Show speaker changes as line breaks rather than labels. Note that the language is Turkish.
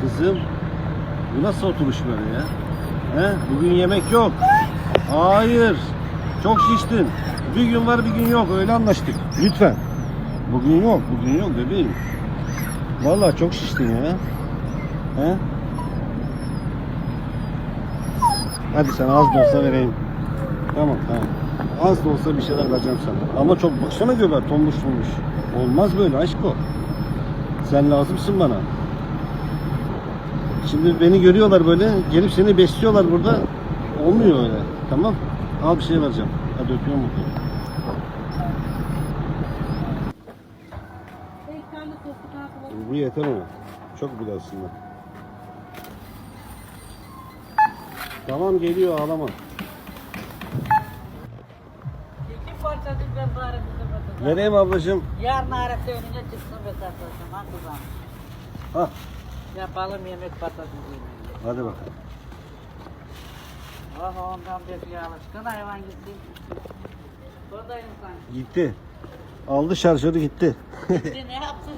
Kızım bu nasıl oturuş böyle ya? He? Bugün yemek yok. Hayır. Çok şiştin. Bir gün var bir gün yok. Öyle anlaştık. Lütfen. Bugün yok. Bugün yok bebeğim. Vallahi çok şiştin ya. He? Hadi sen az da olsa vereyim. Tamam tamam. Az da olsa bir şeyler vereceğim sana. Ama çok baksana göber tombuş tombuş. Olmaz böyle aşk o. Sen lazımsın bana. Şimdi beni görüyorlar böyle, gelip seni besliyorlar burada. Olmuyor öyle. Tamam? Al bir şey vereceğim. Hadi öpüyorum bakalım. Bu yeter ama. Çok bile aslında. Tamam geliyor ağlama.
İki parça ben bari kızım
Vereyim ablacığım.
Yarın arası önüne çıksın ve tartışsın. Ha kızım.
Ha.
Yapalım yemek patates yemeği.
Hadi bakalım.
Oh ondan bir alışkın hayvan gitti. Da insan.
Gitti. Aldı şarjörü gitti.
Gitti ne yapsın